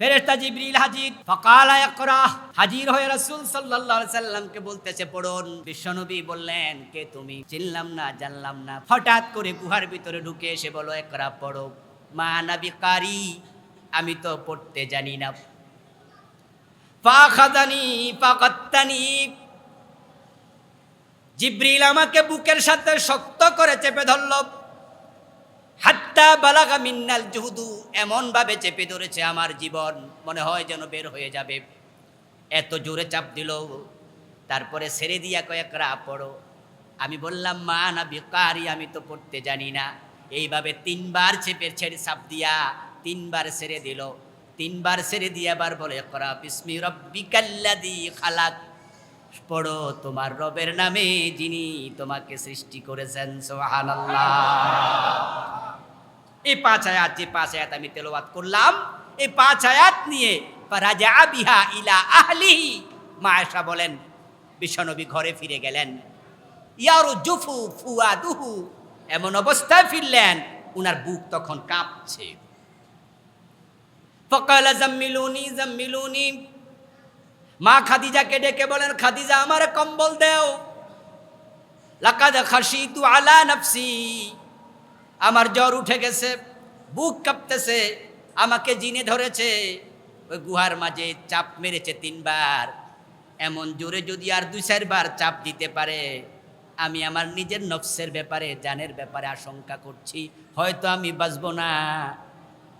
ফেরেশতা জিবরিল হাজির। ফকালা ইকরা। হাজির হয়ে রাসূল সাল্লাল্লাহু সাল্লামকে বলতেছে, পড়ুন। বিশ্বনবী বললেন, কে তুমি? চিনলাম না, জানলাম না। হঠাৎ করে গুহার ভিতরে ঢুকে এসে বলো একরা পড়ো। মা নবী কারি। আমি তো পড়তে জানি না। ফাখাদানি, ফাকাত্তানি। জিব্রিল আমাকে বুকের সাথে শক্ত করে চেপে ধরল। হাত্তা বালাগা মিন্নাল জুহুদু এমন ভাবে চেপে ধরেছে আমার জীবন। মনে হয় যেন বের হয়ে যাবে। এত জোরে চাপ দিল। তারপরে ছেড়ে দিয়া কয়েকরা পড়ো। আমি বললাম, মা, না বেকারি আমি তো পড়তে জানি না। এইভাবে তিনবার চেপে ছেড়ে চাপ দিয়া তিনবার ছেড়ে দিল। তিনবার ছেড়ে দিয়ে আবার বলে করা বিস্মি রব্বিকাল্লাদি খালাক। পড়ো, তোমার রবের নামে যিনি তোমাকে সৃষ্টি করেছেন, সুবহানাল্লাহ। এই পাঁচ আয়াত, যে পাঁচ আয়াত আমি তেলাওয়াত করলাম এই পাঁচ আয়াত নিয়ে রাজা বিহা ইলা আহলিহি, মা বলেন, বিশ্বনবী ঘরে ফিরে গেলেন। ইয়ারু জুফু ফুয়া দুহু এমন অবস্থায় ফিরলেন, উনার বুক তখন কাঁপছে। ফকালা জাম্মিলুনি জাম্মিলুনি, মা খাদিজাকে ডেকে বলেন, খাদিজা আমার কম্বল দেও, লাকাদ খাসিতু আলা নাফসি। আমার জ্বর উঠে গেছে, বুক কাঁপতেছে, আমাকে জিনে ধরেছে। ওই গুহার মাঝে চাপ মেরেছে তিনবার। এমন জোরে যদি আর দুই চারবার চাপ দিতে পারে, আমি আমার নিজের নফসের ব্যাপারে, জানের ব্যাপারে আশঙ্কা করছি। হয়তো আমি বাঁচবো না।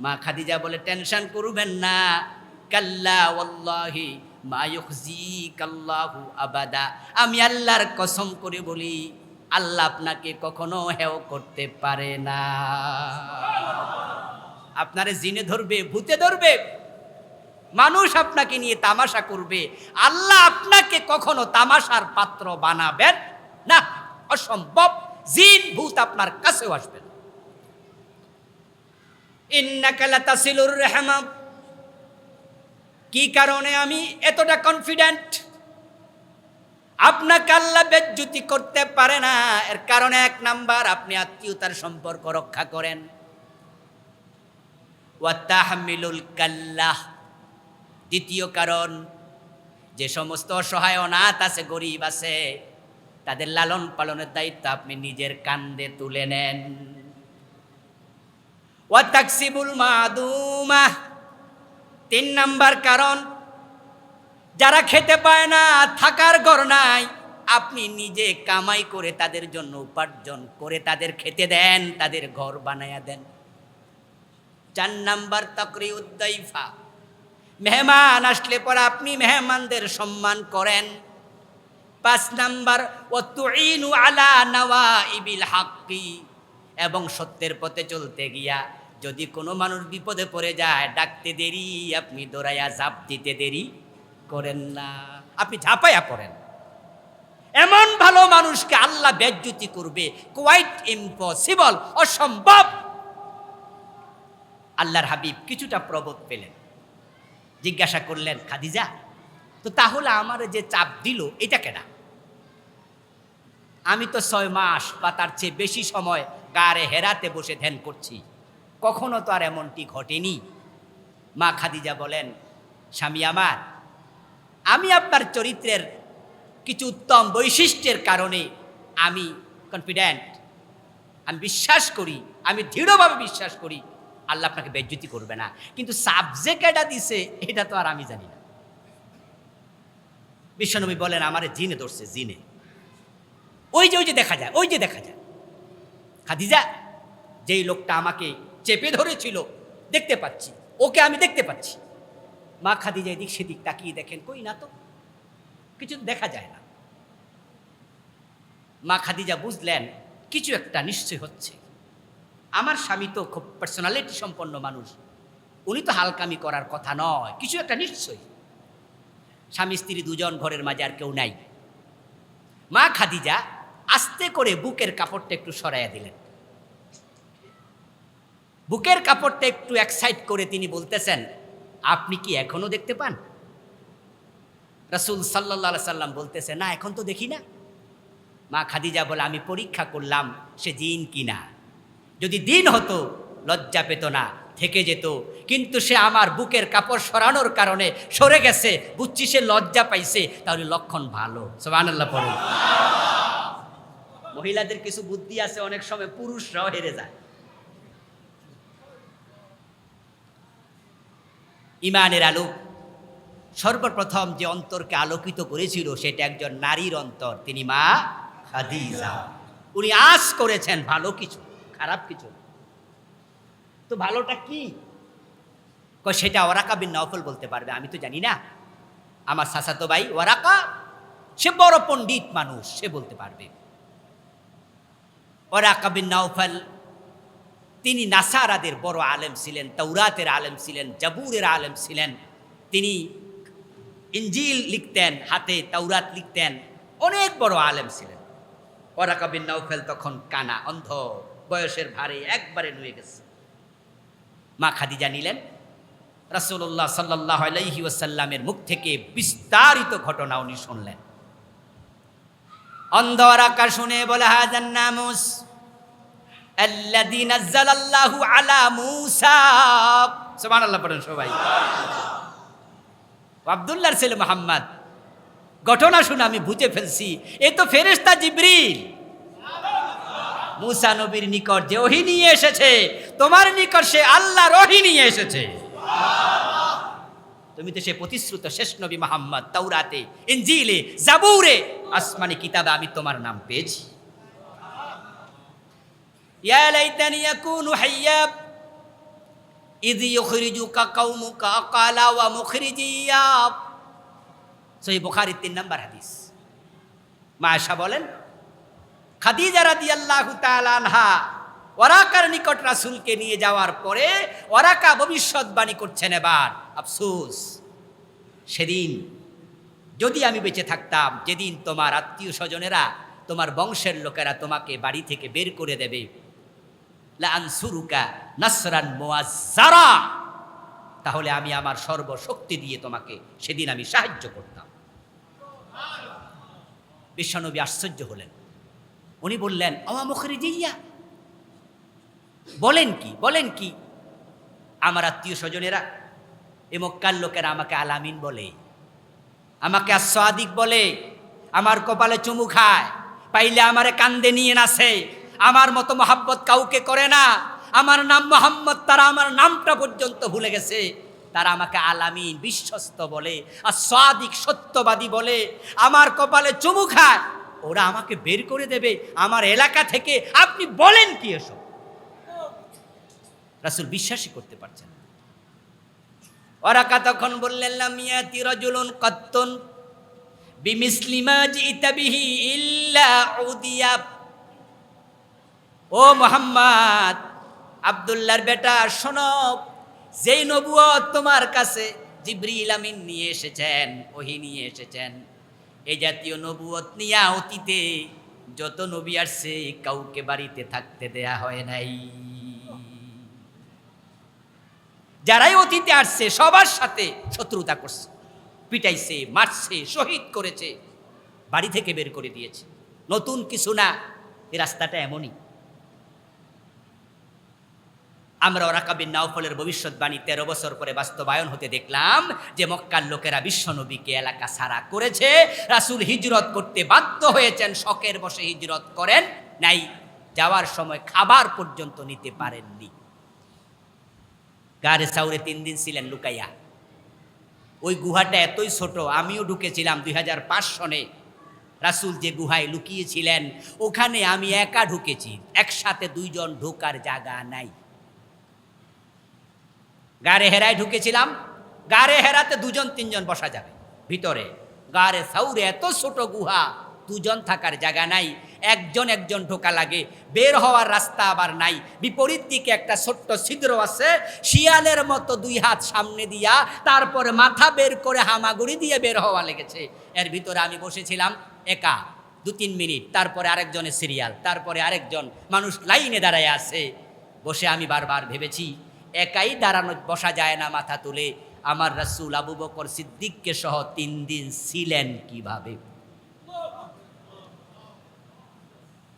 মা খাদিজা বলে, টেনশন করবেন না। কাল্লা ওয়াল্লাহি মা ইউখজিকাল্লাহু আবাদা। আমি আল্লাহর কসম করে বলি আল্লাহ আপনাকে কখনো হেও করতে পারে না। আপনারে জিনে ধরবে, ভূতে ধরবে, মানুষ আপনাকে নিয়ে তামাশা করবে। আল্লাহ আপনাকে কখনো তামাশার পাত্র বানাবেন না। অসম্ভব, জিন, ভূত আপনার কাছেও রহমা। কি কারণে আমি এতটা কনফিডেন্ট আপনাকে আল্লাহ বেজ্জুতি করতে পারে না। এর কারণে এক নাম্বার, আপনি আত্মীয়তার সম্পর্ক রক্ষা করেন। ওয়াতাহমিলুল কাল্লাহ। দ্বিতীয় কারণ, যে সমস্ত অসহায় অনাথ আছে, গরিব আছে, তাদের লালন পালনের দায়িত্ব আপনি নিজের কান্দে তুলে নেন। ওয়াতাকসিবুল মাদুমা। তিন নাম্বার কারণ যারা খেতে পায় না, থাকার ঘর নাই, আপনি নিজে কামাই করে তাদের জন্য উপার্জন করে তাদের খেতে দেন, তাদের ঘর বানায়া দেন। চার নাম্বার তকরি উদ্দৈফা। মেহমান আসলে পর আপনি মেহমানদের সম্মান করেন। পাঁচ নাম্বার ও তুইনু আলা নওয়া ইবিল হাক্কি। এবং সত্যের পথে চলতে গিয়া যদি কোনো মানুষ বিপদে পড়ে যায়, ডাকতে দেরি, আপনি দৌড়াইয়া ঝাঁপ দিতে দেরি। করেন না। আপনি ঝাঁপাইয়া পড়েন এমন ভালো মানুষকে আল্লাহ বেজ্জুতি করবে কোয়াইট ইম্পসিবল অসম্ভব। আল্লাহর হাবিব কিছুটা প্রবোধ পেলেন। জিজ্ঞাসা করলেন, খাদিজা, তো তাহলে আমার যে চাপ দিল, এটা কেনা আমি তো ছয় মাস বা তার চেয়ে বেশি সময় গারে হেরাতে বসে ধ্যান করছি। কখনো তো আর এমনটি ঘটেনি। মা খাদিজা বলেন, স্বামী আমার আমি আপনার চরিত্রের কিছু উত্তম বৈশিষ্ট্যের কারণে আমি কনফিডেন্ট আমি বিশ্বাস করি, আমি দৃঢ়ভাবে বিশ্বাস করি, আল্লাহ আপনাকে বেজ্জুতি করবে না। কিন্তু সাবজেক্ট এটা দিছে, এটা তো আর আমি জানি না। বিশ্বনবী বলেন, আমার জিনে ধরছে, জিনে। ওই যে ওই যে দেখা যায়, ওই যে দেখা যায়। খাদিজা, যেই লোকটা আমাকে চেপে ধরেছিল, দেখতে পাচ্ছি, ওকে আমি দেখতে পাচ্ছি। মা খাদিজা এদিক সেদিক তাকিয়ে দেখেন, কই না তো? কিছু দেখা যায় না। মা খাদিজা বুঝলেন, কিছু একটা নিশ্চয় হচ্ছে। আমার স্বামী তো খুব পার্সোনালিটি সম্পন্ন মানুষ। উনি তো হালকামি করার কথা নয়, কিছু একটা নিশ্চয়ই স্বামী স্ত্রী দুজন ঘরের মাঝে আর কেউ নাই। মা খাদিজা আস্তে করে বুকের কাপড়টা একটু সরাইয়া দিলেন। বুকের কাপড়টা একটু এক্সাইট করে তিনি বলতেছেন আপনি কি এখনও দেখতে পান? রাসুল সাল্লাহ সাল্লাম বলতেছে, না, এখন তো দেখি না। মা খাদিজা বলে, আমি পরীক্ষা করলাম সে দিন কি না? যদি দিন হতো, লজ্জা পেত না, থেকে যেত। কিন্তু সে আমার বুকের কাপড় সরানোর কারণে সরে গেছে, বুঝছি সে লজ্জা পাইছে, তাহলে লক্ষণ ভালো। সোহান আল্লাহ পড়ুন মহিলাদের কিছু বুদ্ধি আছে, অনেক সময় পুরুষরাও হেরে যায়। ইমানের আলো। সর্বপ্রথম যে অন্তরকে আলোকিত করেছিল, সেটা একজন নারীর অন্তর। তিনি মা খাদিজা। উনি আশ করেছেন, ভালো কিছু, খারাপ কিছু তো ভালোটা কি? সেটা ওরাকা বিন নফল বলতে পারবে, আমি তো জানি না। আমার সাসাতো ভাই, ওরাকা, সে বড় পণ্ডিত মানুষ, সে বলতে পারবে। ওরাকা বিন নওফল তিনি নাসারাদের বড় আলেম ছিলেন তৌরাতের আলেম ছিলেন, জাবুরের আলেম ছিলেন। তিনি ইঞ্জিল লিখতেন, হাতে তৌরাত লিখতেন, অনেক বড় আলেম ছিলেন। ওরাকা বিন নওফেল তখন কানা, অন্ধ, বয়সের ভারে একবারে নুয়ে গেছে। মা খাদিজা নিলেন। রাসূলুল্লাহ সাল্লাহ আলাইহি ওয়াসাল্লামের মুখ থেকে বিস্তারিত ঘটনা উনি শুনলেন। অন্ধ ওরাকা শুনে বলে হাজান নামুস আল্লাযী নাযালাল্লাহু আলা মূসা। সুবহানাল্লাহ, পড়েন সবাই। আব্দুল্লাহর ছেলে মোহাম্মদ, ঘটনা শুনে আমি বুঝে ফেলছি। এ তো ফেরেশতা জিবরিল। মুসা নবীর নিকট যে ওহি নিয়ে এসেছে, তোমার নিকট সে আল্লাহর ওহি নিয়ে এসেছে। তুমি তো সে প্রতিশ্রুত শেষ নবী মোহাম্মদ, তাওরাতে, ইনজিলে, জাবুরে, আসমানি কিতাবে আমি তোমার নাম পেয়েছি। ইয়া হাইয়া ইদ ওয়া হাদিস। বলেন ওরাকার নিকট রাসুলকে নিয়ে যাওয়ার পরে ওরাকা ভবিষ্যৎবাণী করছেন এবার। আফসোস, সেদিন যদি আমি বেঁচে থাকতাম, যেদিন তোমার আত্মীয় স্বজনেরা, তোমার বংশের লোকেরা তোমাকে বাড়ি থেকে বের করে দেবে লানসুরুকা নাসরান মুআজ্জারা। তাহলে আমি আমার সর্বশক্তি দিয়ে তোমাকে সেদিন আমি সাহায্য করতাম। বিশ্বনবী আশ্চর্য হলেন। উনি বললেন আমা মুখরি জিয়া বলেন কি বলেন কি? আমার আত্মীয় স্বজনেরা, এ মক্কার লোকেরা আমাকে আলামিন বলে, আমাকে আসাদিক বলে, আমার কপালে চুমু খায়, পাইলে আমারে কান্দে নিয়ে নাসে আমার মতো মহাব্বত কাউকে করে না। আমার নাম মোহাম্মদ, তারা আমার নামটা পর্যন্ত ভুলে গেছে। তারা আমাকে আলামিন, বিশ্বস্ত বলে আর সাদিক সত্যবাদী বলে, আমার কপালে চুমু খায়। ওরা আমাকে বের করে দেবে আমার এলাকা থেকে। আপনি বলেন কি এসব? রাসুল বিশ্বাসই করতে পারছেন না। ওরাকা তখন বললেন লামিয়া তিরজুলুন কত্তুন বিমিসলিমা জিতা বিহি ইল্লা উদিয়া ও মোহাম্মদ, আব্দুল্লাহর বেটা, শোনো, যেই নবুয়ত তোমার কাছে জিবরিল আমিন নিয়ে এসেছেন, ওহি নিয়ে এসেছেন এই জাতীয় নবুয়ত নিয়ে অতীতে যত নবী আসছে, কাউকে বাড়িতে থাকতে দেয়া হয় নাই। যারাই অতীতে আসছে, সবার সাথে শত্রুতা করছে, পিটাইছে, মারছে, শহীদ করেছে, বাড়ি থেকে বের করে দিয়েছে। নতুন কিছু না এ রাস্তাটা এমনই। আমরা ওরাকাবিন নাওফলের ভবিষ্যৎবাণী তেরো বছর পরে বাস্তবায়ন হতে দেখলাম যে মক্কার লোকেরা বিশ্বনবীকে এলাকা সারা করেছে। রাসূল হিজরত করতে বাধ্য হয়েছেন, শখের বসে হিজরত করেন নাই, যাওয়ার সময় খাবার পর্যন্ত নিতে পারেননি। গারে সাউরে তিন দিন ছিলেন লুকাইয়া। ওই গুহাটা এতই ছোট, আমিও ঢুকেছিলাম দুই হাজার পাঁচ সনে। রাসুল যে গুহায় লুকিয়েছিলেন, ওখানে আমি একা ঢুকেছি, একসাথে দুইজন ঢোকার জায়গা নাই। গাড়ে হেরায় ঢুকেছিলাম। গাড়ে হেরাতে দুজন, তিনজন বসা যাবে। ভিতরে, গাড়ে সাউরে এত ছোট গুহা, দুজন থাকার জায়গা নাই। একজন একজন ঢোকা লাগে। বের হওয়ার রাস্তা আবার নাই। বিপরীত দিকে একটা ছোট্ট ছিদ্র আছে। শিয়ালের মতো দুই হাত সামনে দিয়া, তারপরে মাথা বের করে হামাগুড়ি দিয়ে বের হওয়া লেগেছে। এর ভিতরে আমি বসেছিলাম একা, দু, তিন মিনিট। তারপরে আরেকজনের সিরিয়াল তারপরে আরেকজন মানুষ লাইনে দাঁড়ায় আছে। বসে আমি বারবার ভেবেছি একাই দাঁড়ানো, বসা যায় না মাথা তুলে। আমার রাসূল আবু বকর সিদ্দিককে সহ তিন দিন ছিলেন কীভাবে?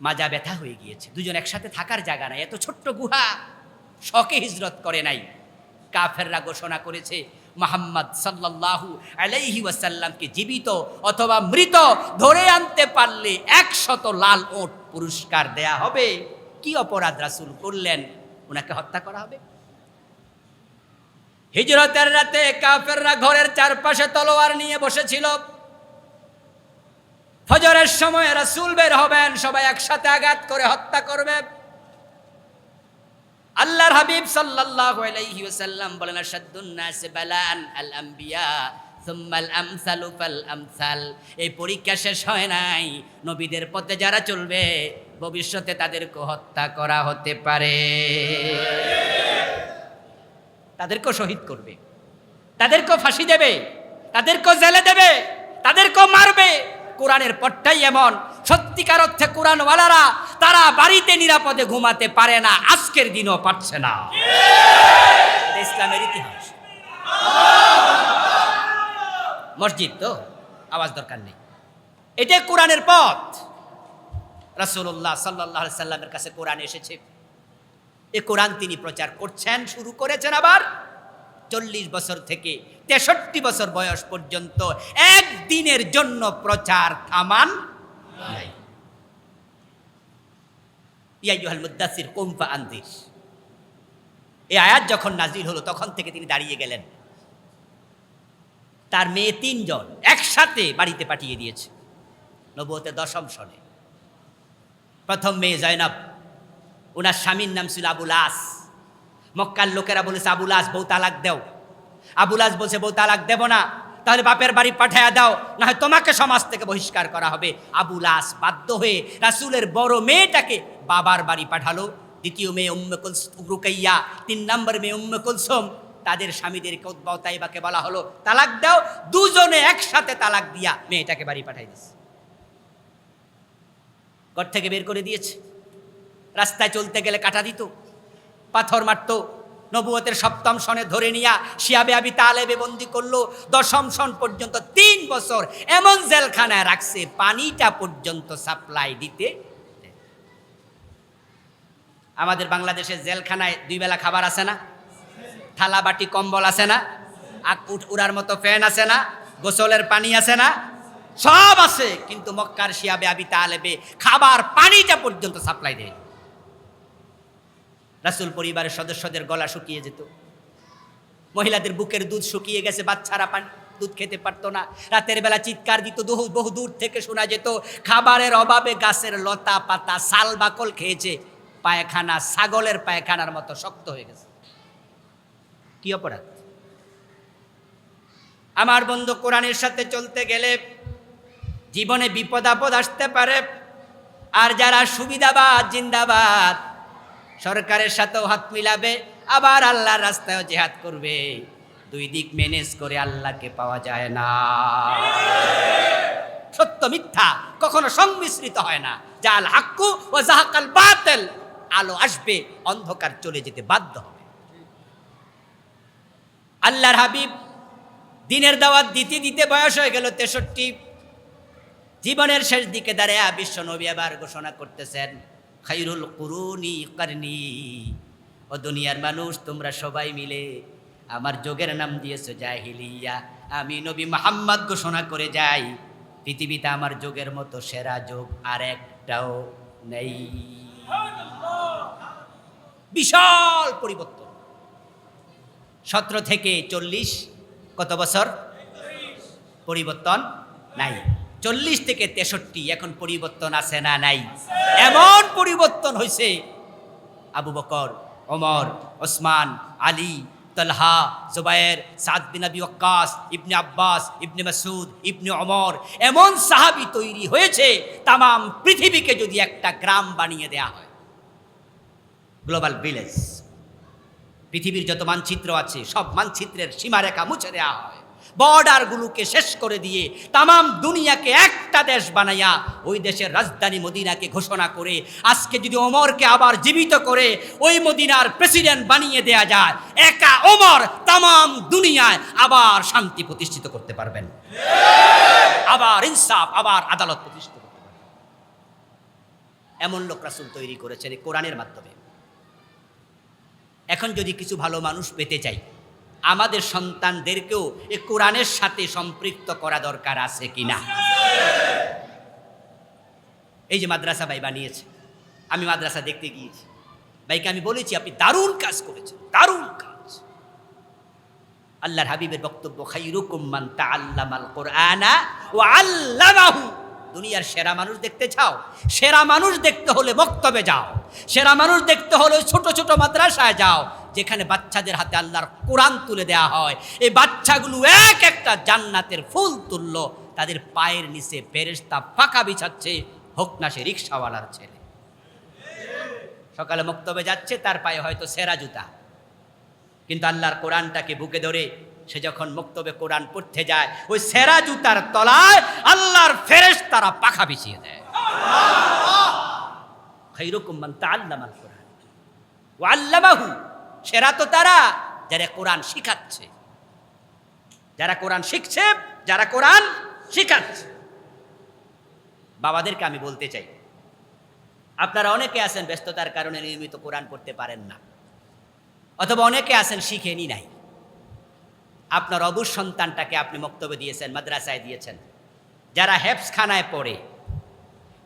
মাজা ব্যথা হয়ে গিয়েছে। দুজন একসাথে থাকার জায়গা নাই। এত ছোট্ট গুহা শখে হিজরত করে নাই। কাফেররা ঘোষণা করেছে, মোহাম্মদ সাল্লাল্লাহু আলাইহি ওয়াসাল্লামকে জীবিত অথবা মৃত ধরে আনতে পারলে একশত লাল ওট পুরস্কার দেয়া হবে। কি অপরাধ রাসূল করলেন? ওনাকে হত্যা করা হবে? হিজরতের রাতে কাফেররা ঘরের চারপাশে তলোয়ার নিয়ে বসেছিল। ফজরের সময় রাসূল বের হবেন, সবাই একসাথে আঘাত করে হত্যা করবে। আল্লাহর হাবিব সাল্লাল্লাহু আলাইহি ওয়াসাল্লাম বলেন, আশাদ্দুন নাস বালান আল আম্বিয়া, সুম্মাল আমসালু ফাল আমসাল। এই পরীক্ষা শেষ হয় নাই। নবীদের পথে যারা চলবে, ভবিষ্যতে তাদেরকে হত্যা করা হতে পারে। তাদেরকেও শহীদ করবে। তাদেরকেও ফাঁসি দেবে, তাদেরকেও জেলে দেবে, তাদেরকেও মারবে। কোরআনের পট্টাই এমন। সত্যিকার অর্থে কোরআনওয়ালারা তারা বাড়িতে নিরাপদে ঘুমাতে পারে না, আজকের দিনও পারছে না। ইসলামের ইতিহাস। মসজিদ তো, আওয়াজ দরকার নেই। এটাই কোরআনের পথ। রাসূলুল্লাহ সাল্লাল্লাহু আলাইহি সাল্লামের কাছে কোরআন এসেছে। এ কোরআন তিনি প্রচার করছেন, শুরু করেছেন আবার চল্লিশ বছর থেকে তেষট্টি বছর বয়স পর্যন্ত একদিনের জন্য প্রচার থামান নাই। ইয়াইয়ুহাল মুদ্দাসির কুমফা আন্দিস এই আয়াত যখন নাজিল হলো, তখন থেকে তিনি দাঁড়িয়ে গেলেন। তার মেয়ে তিনজন একসাথে বাড়িতে পাঠিয়ে দিয়েছে নবুয়তে দশম সনে। প্রথম মেয়ে জয়নব ওনার স্বামীর নাম ছিল আবুল আস। মক্কার লোকেরা বলেছে, আবুল আস, বউ তালাক দেও। আবুল আস বলছে, বউ তালাক দেব না। তাহলে বাপের বাড়ি পাঠায়া দাও না হয় তোমাকে সমাজ থেকে বহিষ্কার করা হবে। আবুল আস বাধ্য হয়ে রাসুলের বড় মেয়েটাকে বাবার বাড়ি পাঠালো। দ্বিতীয় মেয়ে উম্মে রুকাইয়া। তিন নম্বর মেয়ে উম্মে কুলসুম, তাদের স্বামীদেরকে উদ্বাও তাইবাকে বলা হলো, তালাক দাও, দুজনে একসাথে তালাক দিয়া মেয়েটাকে বাড়ি পাঠাই দিছে ঘর থেকে বের করে দিয়েছে। রাস্তায় চলতে গেলে কাটা দিত। পাথর মারত। নবুয়তের সপ্তম সনে ধরে নিয়া শিয়াবে আবি তালেবে বন্দি করল। দশম সন পর্যন্ত তিন বছর এমন জেলখানায় রাখছে, পানিটা পর্যন্ত সাপ্লাই দিতে আমাদের বাংলাদেশের জেলখানায় দুই বেলা খাবার আছে না? থালা বাটি, কম্বল আছে না? আক উঠ উড়ার মতো ফ্যান আছে না? গোসলের পানি আছে না? সব আছে, কিন্তু মক্কার শিয়াবে আবি তালেবে খাবার পানিটা পর্যন্ত সাপ্লাই দেয় রাসুল পরিবারের সদস্যদের গলা শুকিয়ে যেত। মহিলাদের বুকের দুধ শুকিয়ে গেছে, বাচ্চারা পান, দুধ খেতে পারতো না। রাতের বেলা চিৎকার দিত, বহু বহু দূর থেকে শোনা যেত, খাবারের অভাবে গাছের লতা পাতা সাল বাকল খেয়েছে, পায়খানা ছাগলের পায়খানার মতো শক্ত হয়ে গেছে। কি অপরাধ? আমার বন্ধু কোরআনের সাথে চলতে গেলে জীবনে বিপদ আপদ আসতে পারে, আর যারা সুবিধাবাদ, জিন্দাবাদ সরকারের সাথেও হাত মিলাবে, আবার আল্লাহর রাস্তায়ও জেহাদ করবে। দুই দিক ম্যানেজ করে আল্লাহকে পাওয়া যায় না। সত্য মিথ্যা কখনো সংমিশ্রিত হয় না। জাল হাক্কু ও জাহাকাল বাতেল, আলো আসবে, অন্ধকার চলে যেতে বাধ্য হবে। আল্লাহর হাবিব দিনের দাওয়াত দিতে দিতে বয়স হয়ে গেল তেষট্টি। জীবনের শেষ দিকে দাঁড়িয়ে বিশ্ব নবী আবার ঘোষণা করতেছেন খাইরুল কুরুনি কারনি। ও দুনিয়ার মানুষ, তোমরা সবাই মিলে আমার যোগের নাম দিয়েছ জাহিলিয়া। আমি নবী মাহাম্মদ ঘোষণা করে যাই, পৃথিবীতে আমার যোগের মতো সেরা যোগ আর একটাও নেই। বিশাল পরিবর্তন। সতেরো থেকে চল্লিশ কত বছর? পরিবর্তন নাই। চল্লিশ থেকে তেষট্টি, এখন পরিবর্তন আছে না নাই? এমন পরিবর্তন হয়েছে আবু বকর, ওমর, ওসমান, আলী, তলহা জুবায়ের সাদ বিন আবি ওয়াক্কাস, ইবনে আব্বাস, ইবনে মাসুদ ইবনে ওমর, এমন সাহাবি তৈরি হয়েছে তাম পৃথিবীকে যদি একটা গ্রাম বানিয়ে দেয়া হয়। গ্লোবাল ভিলেজ, পৃথিবীর যত মানচিত্র আছে, সব মানচিত্রের সীমারেখা মুছে দেওয়া হয়। বর্ডারগুলোকে শেষ করে দিয়ে তাম দুনিয়াকে একটা দেশ বানাইয়া ওই দেশের রাজধানী মদিনাকে ঘোষণা করে, আজকে যদি ওমরকে আবার জীবিত করে, ওই মদিনার প্রেসিডেন্ট বানিয়ে দেয়া যায়, একা ওমর তাম দুনিয়ায় আবার শান্তি প্রতিষ্ঠিত করতে পারবেন। আবার ইনসাফ, আবার আদালত প্রতিষ্ঠিত করতে পারবেন। এমন লোক রাসুল তৈরি করেছেন কোরআনের মাধ্যমে। এখন যদি কিছু ভালো মানুষ পেতে চাই আমাদের সন্তানদেরকেও এ কোরআনের সাথে সম্পৃক্ত করা দরকার আছে কিনা? এই যে মাদ্রাসা ভাই বানিয়েছে, আমি মাদ্রাসা দেখতে গিয়েছি। ভাইকে আমি বলেছি, আপনি দারুণ কাজ করেছেন, দারুণ কাজ। আল্লাহর হাবিবের বক্তব্য, খাইরুকুম মান তাআল্লামাল কোরআনা ও আল্লামাহু। দুনিয়ার সেরা মানুষ দেখতে চাও, সেরা মানুষ দেখতে হলে বক্তব্যে যাও, সেরা মানুষ দেখতে হলে ছোট ছোট মাদ্রাসায় যাও যেখানে বাচ্চাদের হাতে আল্লাহর কোরআন তুলে দেওয়া হয়, এই বাচ্চাগুলো এক একটা জান্নাতের ফুল তুলল, তাদের পায়ের নিচে ফেরেশতা ফাঁকা বিছাচ্ছে, হোক না সে রিক্সাওয়ালার ছেলে। সকালে মক্তবে যাচ্ছে, তার পায়ে হয়তো সেরা জুতা। কিন্তু আল্লাহর কোরআনটাকে বুকে ধরে সে যখন মুক্তবে কোরআন পড়তে যায়, ওই সেরা জুতার তলায় আল্লাহর ফেরেশ তারা পাখা বিছিয়ে দেয়। খৈরকুম মান তাআল্লামাল কোরআন। ও সেরা তো তারা যারা কোরআন শিখাচ্ছে। যারা কোরআন শিখছে, যারা কোরআন শিখাচ্ছে। বাবাদেরকে আমি বলতে চাই, আপনারা অনেকে আছেন ব্যস্ততার কারণে নিয়মিত কোরআন পড়তে পারেন না, অথবা অনেকে আছেন শিখেনি নাই। আপনার অবুজ সন্তানটাকে আপনি বক্তব্য দিয়েছেন, মাদ্রাসায় দিয়েছেন, যারা হেফসখানায় পড়ে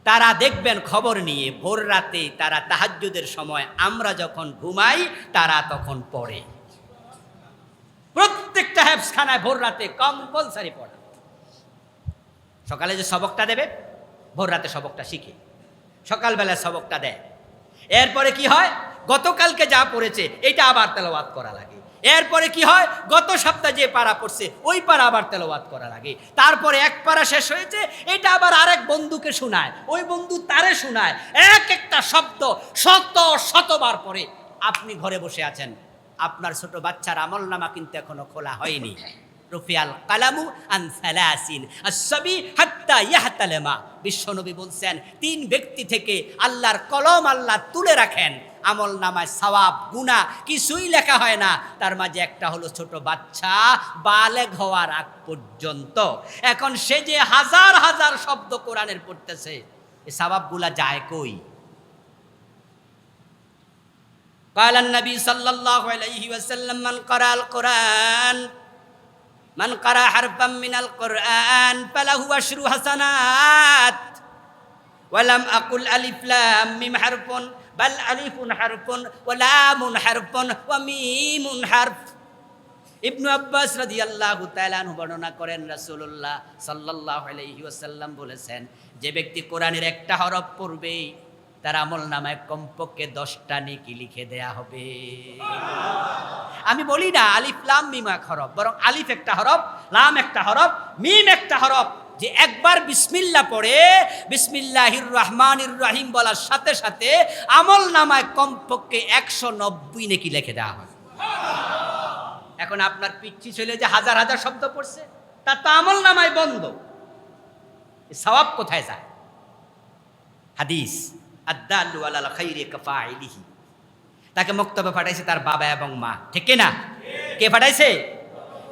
তারা দেখবেন খবর নিয়ে ভোর রাতে তারা তাহাজ্জুদের সময় আমরা যখন ঘুমাই, তারা তখন পড়ে। প্রত্যেকটা হেফসখানায় ভোর রাতে কম্পালসারি পড়া। সকালে যে সবকটা দেবে, ভোর রাতে সবকটা শিখে। সকালবেলা সবকটা দেয়। এরপরে কি হয়? গতকালকে যা পড়েছে, এটা আবার তেলাওয়াত করা লাগে। এরপরে কি হয়? গত সপ্তাহে যে পাড়া পড়ছে, ওই পাড়া আবার তেলাওয়াত করা লাগে তারপরে এক পাড়া শেষ হয়েছে, এটা আবার আরেক বন্ধুকে শোনায়। ওই বন্ধু তারে শোনায়। এক একটা শব্দ শত শতবার পরে আপনি ঘরে বসে আছেন। আপনার ছোট বাচ্চার আমল নামা কিন্তু এখনও খোলা হয়নি। রফিয়াল কালামু আন সালাসিন আসবি হাত্তা ইয়াহতালেমা। বিশ্বনবী বলছেন, তিন ব্যক্তি থেকে আল্লাহর কলম আল্লাহ তুলে রাখেন। আমল নামায় সওয়াব গুণা কিছুই লেখা হয় না তার মাঝে একটা হলো ছোট বাচ্চা বালেগ হওয়ার আগ পর্যন্ত এখন সে যে হাজার হাজার শব্দ কোরআনের পড়তেছে এ সওয়াবগুলা যায় কই قال النبي صلى الله عليه وسلم من قرأ القرآن من قرأ حرفا من القرآن فله عشر حسنات ولم أقل ألف لام ميم حرف বাল আলিফুন হারফুন ওয়া লামুন হারফুন ওয়া মিমুন হারফ। ইবনু আব্বাস রাজি আল্লাহ তালান বর্ণনা করেন রাসুল্লাহ সাল্লাহ আলহি ওসাল্লাম বলেছেন, যে ব্যক্তি কোরআনের একটা হরফ পড়বেই তার আমল নামায় কমপক্ষে দশটা নেকি লিখে দেয়া হবে। আমি বলি না আলিফ, লাম, মিম এক হরফ, বরং আলিফ একটা হরফ, লাম একটা হরফ, মিম একটা হরফ যে একবার বিসমিল্লা পড়ে, বিসমিল্লাহির রহমানির রহিম বলার সাথে সাথে আমল নামায় কমপক্ষে একশো নব্বই নেকি লেখে দেওয়া হয়। এখন আপনার পিচ্ছি ছেলে যে হাজার হাজার শব্দ পড়ছে, তার তো আমল নামায় বন্ধ। সওয়াব কোথায় যায়? হাদিস কাফাইলিহি তাকে মক্তবে পাঠাইছে তার বাবা এবং মা। ঠিক না কে পাঠাইছে?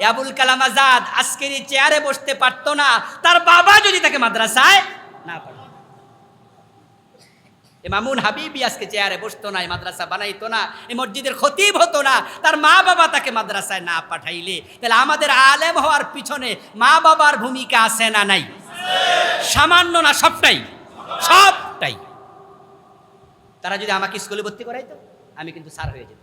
আবুল কালাম আজাদ আজকের চেয়ারে বসতে পারত না। তার বাবা যদি তাকে মাদ্রাসায় না পাঠাতো মামুন হাবিবি আজকে চেয়ারে বসতো না মাদ্রাসা বানাইতো না এই মসজিদের খতিব হতো না। তার মা বাবা তাকে মাদ্রাসায় না পাঠাইলে। তাহলে আমাদের আলেম হওয়ার পিছনে মা বাবার ভূমিকা আছে না নাই? সামান্য না, সবটাই। সবটাই। তারা যদি আমাকে স্কুলে ভর্তি করাইতো, আমি কিন্তু স্যার হয়ে যেতাম।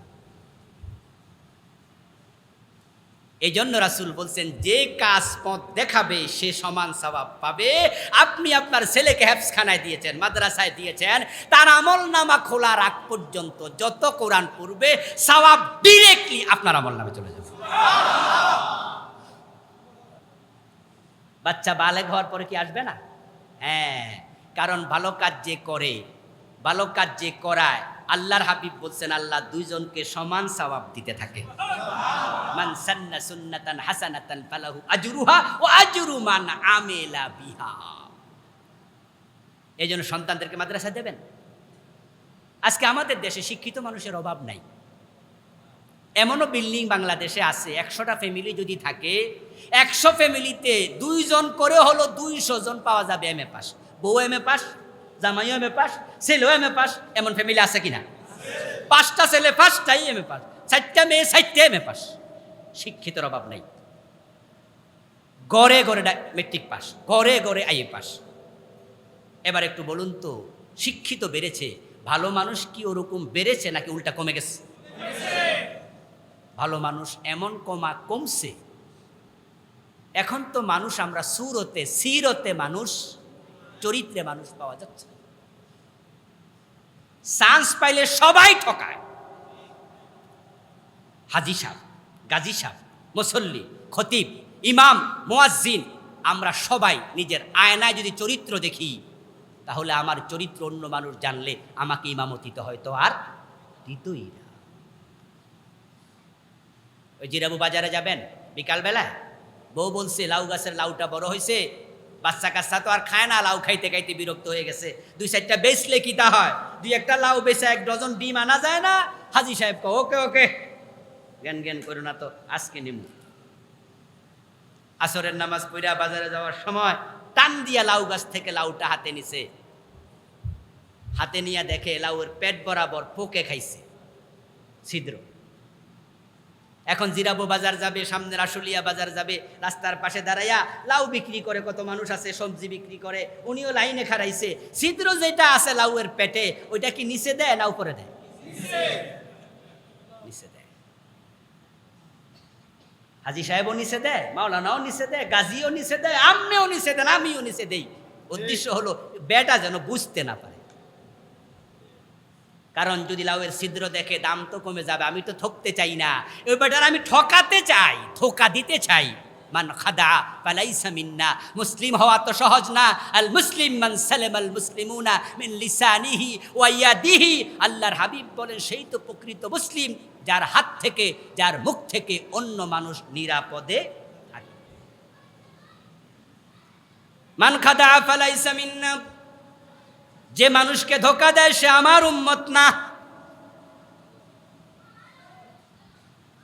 এই জন্য রাসুল বলছেন, যে কাজ পথ দেখাবে, সে সমান স্বভাব পাবে। আপনি আপনার ছেলেকে হ্যাপসখানায় দিয়েছেন, মাদ্রাসায় দিয়েছেন, তার আমল নামা খোলার আগ পর্যন্ত যত কোরআন পড়বে সবাব ডিরেক্টলি আপনার আমল নামে চলে যাবে। বাচ্চা বালেগ হওয়ার পরে কি আসবে না? হ্যাঁ কারণ ভালো কাজ যে করে, ভালো কাজ যে করায় আল্লাহর হাবিব বলছেন, আল্লাহ দুইজনকে সমান সওয়াব দিতে থাকে। মান সান্না সুন্নাতান ফালাহু আমেলা এই জন্য সন্তানদেরকে মাদ্রাসা দেবেন। আজকে আমাদের দেশে শিক্ষিত মানুষের অভাব নাই। এমনও বিল্ডিং বাংলাদেশে আছে, একশোটা ফ্যামিলি যদি থাকে, একশো ফ্যামিলিতে দুইজন করে হলো দুইশো জন পাওয়া যাবে এম এ পাস। বউ এম এ পাস জামাইও এম এ পাস, ছেলেও এম এ পাস, এমন ফ্যামিলি আছে কিনা? পাঁচটা ছেলে, পাঁচটাই এম এ পাস, চারটা মেয়ে, চারটে এম এ পাস। শিক্ষিতের অভাব নাই। গড়ে গড়ে মেট্রিক পাস, গড়ে গড়ে আইএ পাস। এবার একটু বলুন তো, শিক্ষিত বেড়েছে, ভালো মানুষ কি ওরকম বেড়েছে নাকি উল্টা কমে গেছে? ভালো মানুষ এমন কমা কমছে। এখন তো মানুষ আমরা সুরতে, সিরতে মানুষ। চরিত্রে মানুষ পাওয়া যাচ্ছে চান্স পাইলে সবাই ঠকায়। হাজি সাহ গাজী সাহ মুসল্লি, খতিব, ইমাম, মোয়াজ্জিন, আমরা সবাই নিজের আয়নায় যদি চরিত্র দেখি, তাহলে আমার চরিত্র অন্য মানুষ জানলে আমাকে ইমামতিতে হয়তো আর দিতই না। ওই জিরাবু বাজারে যাবেন বিকালবেলায়? বউ বলছে, লাউ গাছের লাউটা বড় হয়েছে বাচ্চা কাচ্চা তো আর খায় না, লাউ খাইতে খাইতে বিরক্ত হয়ে গেছে। দুই চারটা বেচলে কি তা হয়? দুই একটা লাউ বেচে এক ডজন ডিম আনা যায় না? হাজি সাহেব কো ওকে ওকে। জ্ঞান জ্ঞান করো না তো, আজকে নিমু। আসরের নামাজ পড়া বাজারে যাওয়ার সময় টান দিয়া লাউ গাছ থেকে লাউটা হাতে নিছে। হাতে নিয়ে দেখে লাউয়ের পেট বরাবর পোকে খাইছে। ছিদ্র। এখন জিরাবো বাজার যাবে সামনে আশুলিয়া বাজার যাবে, রাস্তার পাশে দাঁড়াইয়া লাউ বিক্রি করে কত মানুষ আছে, সবজি বিক্রি করে, উনিও লাইনে খারাইছে ছিদ্র যেটা আছে লাউয়ের পেটে, ওইটা কি নিচে দেয় না উপরে দেয়? নিচে। দেয়। হাজি সাহেবও নিচে দেয়, মাওলানাও নিচে দেয়, গাজীও নিচে দেয় আমনেও নিচে দেন আমিও নিচে দেই। উদ্দেশ্য হলো, বেটা যেন বুঝতে না পারে। কারণ যদি লাউয়ের ছিদ্র দেখে দাম তো কমে যাবে, আমি তো ঠকতে চাই না। বেটার আমি ঠকাতে চাই ধোকা দিতে চাই। মান খাদা পালাইসা মিন্না, মুসলিম হওয়া তো সহজ না। আল মুসলিম মান সালেম আল মুসলিমুনা মিন লিসানিহি ওয়া ইয়াদিহি। আল্লাহর হাবিব বলেন, সেই তো প্রকৃত মুসলিম, যার হাত থেকে, যার মুখ থেকে অন্য মানুষ নিরাপদে থাকে। মান খাদা ফালাইসা মিন্না যে মানুষকে ধোকা দেয় সে আমার উম্মত না।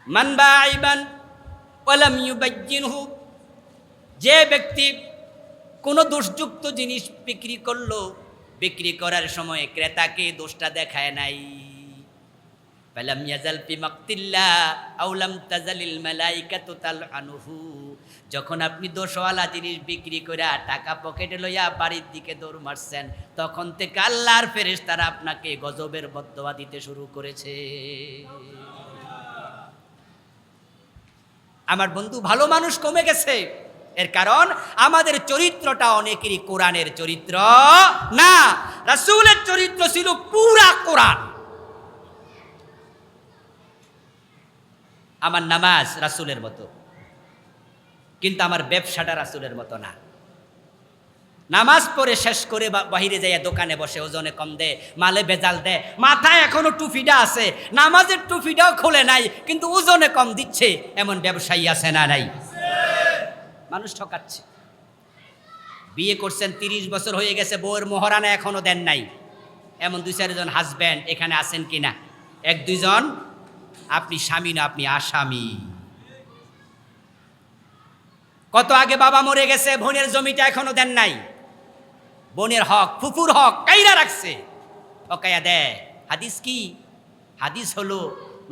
মান ওয়ালাম ইউবাজ্জিনহু, যে ব্যক্তি কোনো দোষযুক্ত জিনিস বিক্রি করল, বিক্রি করার সময় ক্রেতাকে দোষটা দেখায় নাই। ফালাম ইয়াজাল ফি মাকতিল্লাহ, আও লাম তাজালিল মালাইকাতু তালআনুহু। যখন আপনি দোষওয়ালা জিনিস বিক্রি করে টাকা পকেটে লইয়া বাড়ির দিকে দৌড় মারছেন, তখন থেকে আল্লাহর ফেরেশতারা আপনাকে গজবের বদদোয়া দিতে শুরু করেছে। আমার বন্ধু, ভালো মানুষ কমে গেছে। এর কারণ আমাদের চরিত্রটা অনেকেরই কোরআনের চরিত্র না, রাসূলের চরিত্র ছিল পুরা কোরআন। আমার নামাজ রাসূলের মতো। কিন্তু আমার ব্যবসাটা রাসূলের মতো না। নামাজ পড়ে শেষ করে বাহিরে যাইয়া দোকানে বসে, ওজনে কম দে, মালে বেজাল দে, মাথায় এখনও টুফিটা আছে, নামাজের টুফিটাও খোলে নাই, কিন্তু ওজনে কম দিচ্ছে, এমন ব্যবসায়ী আছে না নাই? মানুষ ঠকাচ্ছে। বিয়ে করছেন তিরিশ বছর হয়ে গেছে, বউয়ের মোহরানা এখনও দেন নাই। এমন দুই চারজন হাজব্যান্ড এখানে আছেন কিনা? এক দুইজন, আপনি স্বামী না, আপনি আসামি। কত আগে বাবা মরে গেছে, বোনের জমিটা এখনও দেন নাই। বোনের হক, ফুফুর হক, কাইরা রাখছে। অকায়া দেয় হাদিস কি? হাদিস হলো,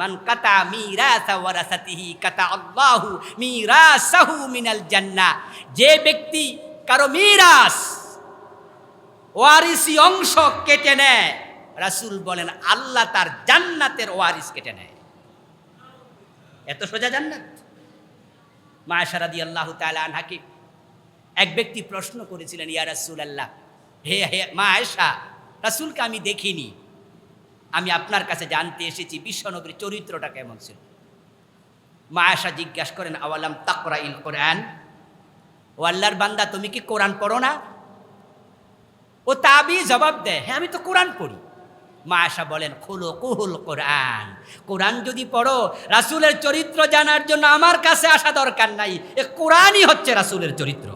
মান কাতা মিরাসা ওয়ারাসাতিহি কাতা আল্লাহু মিরাসাহু মিনাল জান্নাহ যে ব্যক্তি কারও মিরাস, ওয়ারিসি অংশ কেটে নেয়, রাসূল বলেন, আল্লাহ তার জান্নাতের ওয়ারিস কেটে নেয়। এত সোজা জান্নাত? মায়াশারাদি আল্লাহ তালা আনহাকে এক ব্যক্তি প্রশ্ন করেছিলেন, ইয়া রাসুল আল্লাহ হে হে মা আয়েশা রাসুলকে আমি দেখিনি। আমি আপনার কাছে জানতে এসেছি বিশ্বনবীর চরিত্রটা কেমন ছিল? মা আয়েশা জিজ্ঞাসা করেন, আওয়ালাম তাকরা ইল কোরআন? ও আল্লাহর বান্দা, তুমি কি কোরআন পড়ো না? ও তাবি জবাব দেয় হ্যাঁ আমি তো কোরআন পড়ি। মা আশা বলেন, খুলো, কুহুল কোরআন। কোরআন যদি পড়ো, রাসূলের চরিত্র জানার জন্য আমার কাছে আসা দরকার নাই। এ কোরআনই হচ্ছে রাসূলের চরিত্র।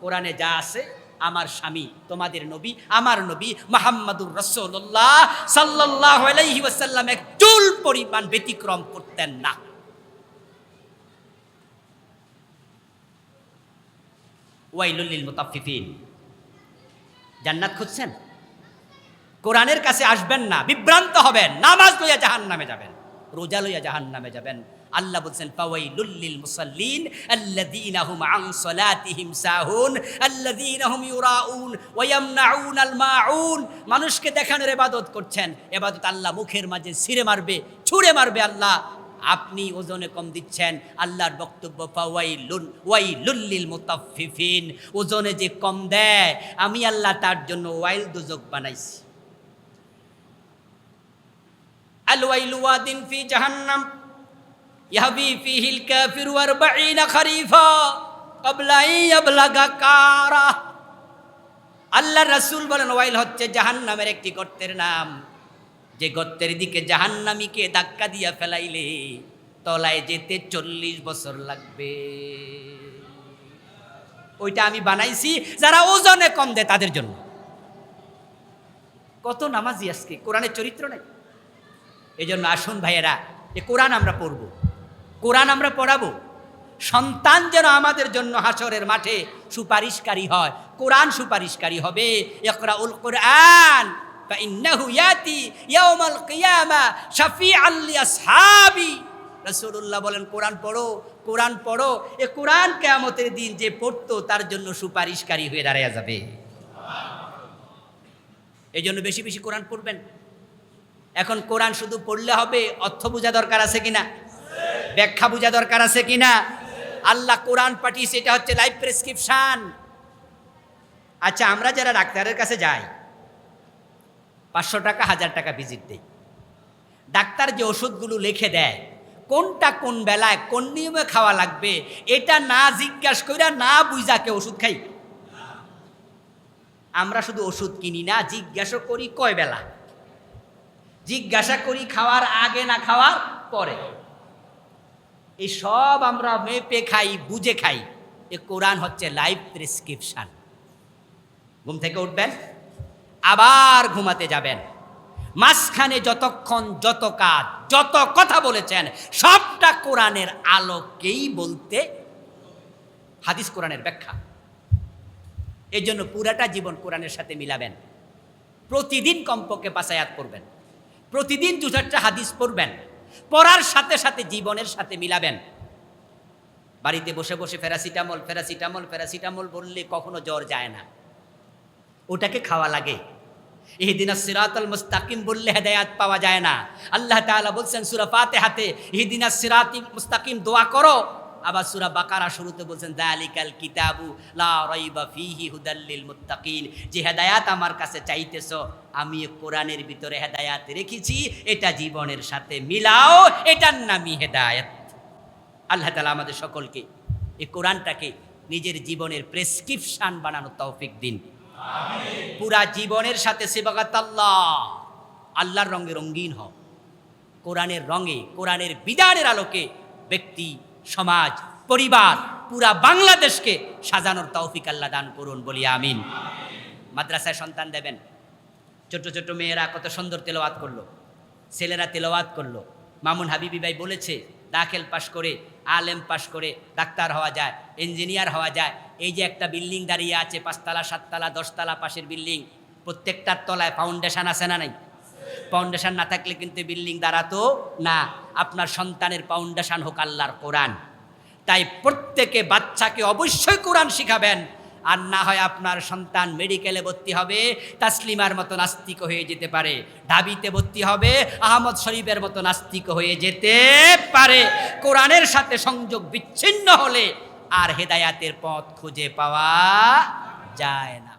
কোরআনে যা আছে, আমার স্বামী, তোমাদের নবী, আমার নবী মোহাম্মদুর রসুল্লাহ সাল্লাহ আলাইহি এক চুল পরিমাণ ব্যতিক্রম করতেন না। ওয়াইলুল্লিল মুতাফফিফিন। জান্নাত খুঁজছেন? কোরআনের কাছে আসবেন না, বিভ্রান্ত হবেন, নামাজ লইয়া জাহান নামে যাবেন, রোজা লইয়া জাহান নামে যাবেন। আল্লাহ বলছেন, ফাওয়াইলুল লিল মুসাল্লিন আল্লাযীনা হুম আন সালাতিহিম সাহুন, আল্লাযীনা হুম ইউরাউন ওয়া ইয়ামনাউনাল মাউন। মানুষকে দেখানোর ইবাদত করছেন ইবাদত আল্লাহ মুখের মাঝে ছিঁড়ে মারবে, ছুঁড়ে মারবে আল্লাহ। আপনি ওজনে কম দিচ্ছেন, আল্লাহর বক্তব্য, ফাওয়াইলুন, ওয়াইলুল মুতাফফিফিন, ওজনে যে কম দেয়, আমি আল্লাহ তার জন্য ওয়াইল দুজক বানাইছি। الويل واد في جهنم يهوي فيه الكافر أربعين خريفا قبل أن يبلغ كارا আল্লাহ রাসূল বলেন ওয়াইল হচ্ছে জাহান্নামের একটি গর্তের নাম যে গর্তের দিকে জাহান্নামীকে ধাক্কা দিয়া ফেলাইলে তলায় যেতে চল্লিশ বছর লাগবে ওইটা আমি বানাইছি যারা ওজনে কম দেয় তাদের জন্য কত নামাজি আজকে কোরআনের চরিত্র নাই এই জন্য আসুন ভাইয়েরা যে কোরআন আমরা পড়ব। কোরআন আমরা পড়াবো। সন্তান যেন আমাদের জন্য হাসরের মাঠে সুপারিশকারী হয়। কোরআন সুপারিশকারী হবে। একরা উল কোরআন বলেন, কোরআন পড়ো কোরআন পড়ো। এ কোরআন কেয়ামতের দিন যে পড়তো, তার জন্য সুপারিশকারী হয়ে দাঁড়ায় যাবে। এই জন্য বেশি বেশি কোরআন পড়বেন। এখন কোরআন শুধু পড়লে হবে, অর্থ বোঝা দরকার আছে কিনা? ব্যাখ্যা বোঝা দরকার আছে কিনা? আল্লাহ কোরআন পাঠিয়েছে, এটা হচ্ছে লাইফ প্রেসক্রিপশন আচ্ছা আমরা যারা ডাক্তারের কাছে যাই, পাঁচশো টাকা, হাজার টাকা ভিজিট দেই। ডাক্তার যে ওষুধগুলো লিখে দেয়, কোনটা কোন বেলায়, কোন নিয়মে খাওয়া লাগবে, এটা না জিজ্ঞাসা কইরা না বুঝা কে ওষুধ খাই। আমরা শুধু ওষুধ কিনি না, জিজ্ঞাসা করি কয় বেলা? জিজ্ঞাসা করি, খাওয়ার আগে না খাওয়ার পরে? এই সব আমরা মেপে খাই, বুঝে খাই। এ কোরআন হচ্ছে লাইফ প্রেসক্রিপশন ঘুম থেকে উঠবেন, আবার ঘুমাতে যাবেন। মাঝখানে যতক্ষণ যত কাজ, যত কথা বলেছেন, সবটা কোরআনের আলোকেই বলতে হাদিস কোরআনের ব্যাখ্যা। এই জন্য পুরাটা জীবন কোরআনের সাথে মিলাবেন। প্রতিদিন কমপক্ষে পাশায়াত করবেন প্রতিদিন দু চারটা হাদিস পড়বেন। পড়ার সাথে সাথে জীবনের সাথে মিলাবেন। বাড়িতে বসে বসে ফেরাসিটামল ফেরাসিটামল ফেরাসিটামল বললে কখনো জ্বর যায় না। ওটাকে খাওয়া লাগে। ইহদিন সিরাতাল মুস্তাকিম বললে হেদায়াত পাওয়া যায় না। আল্লাহ তাআলা বলছেন, সূরা ফাতিহাতে ইহদিন সিরাতি মুস্তাকিম দোয়া করো। আবার সুরা বাকারা শুরুতে বলছেন দালিকাল কিতাবু লা রাইবা ফিহি হুদাল্লিল মুত্তাকিন। যে হেদায়াত আমার কাছে চাইতেছ আমি কোরআনের ভিতরে হেদায়াত রেখেছি এটা জীবনের সাথে মিলাও এটার নামই হেদায়াত। আল্লাহ তালা আমাদের সকলকে এই কোরআনটাকে নিজের জীবনের প্রেসক্রিপশন বানানোর তৌফিক দিন। পুরা জীবনের সাথে সেবাগাত আল্লাহ। আল্লাহর রঙে রঙ্গিন হও। কোরআনের রঙে কোরআনের বিধানের আলোকে ব্যক্তি সমাজ, পরিবার, পুরা বাংলাদেশকে সাজানোর তৌফিক আল্লাহ দান করুন বলি আমিন। মাদ্রাসায় সন্তান দেবেন। ছোট ছোট মেয়েরা কত সুন্দর তেলাওয়াত করল। ছেলেরা তেলাওয়াত করল। মামুন হাবিবি ভাই বলেছে, দাখিল পাশ করে, আলেম পাশ করে ডাক্তার হওয়া যায়, ইঞ্জিনিয়ার হওয়া যায়। এই যে একটা বিল্ডিং দাঁড়িয়ে আছে, পাঁচতলা, সাততলা, দশতলা পাশের বিল্ডিং, প্রত্যেকটার তলায় ফাউন্ডেশন আছে না নাই? ফাউন্ডেশন না থাকলে কিন্তু বিল্ডিং দাঁড়াতো না। আপনার সন্তানের ফাউন্ডেশন হোক আল্লাহর কোরআন। তাই প্রত্যেকে বাচ্চাকে অবশ্যই কোরআন শিখাবেন। আর না হয় আপনার সন্তান মেডিকেলে ভর্তি হবে, তাসলিমার মতো নাস্তিক হয়ে যেতে পারে। ঢাবিতে ভর্তি হবে, আহমদ শরীফের মতো নাস্তিক হয়ে যেতে পারে। কোরআনের সাথে সংযোগ বিচ্ছিন্ন হলে আর হেদায়াতের পথ খুঁজে পাওয়া যায় না।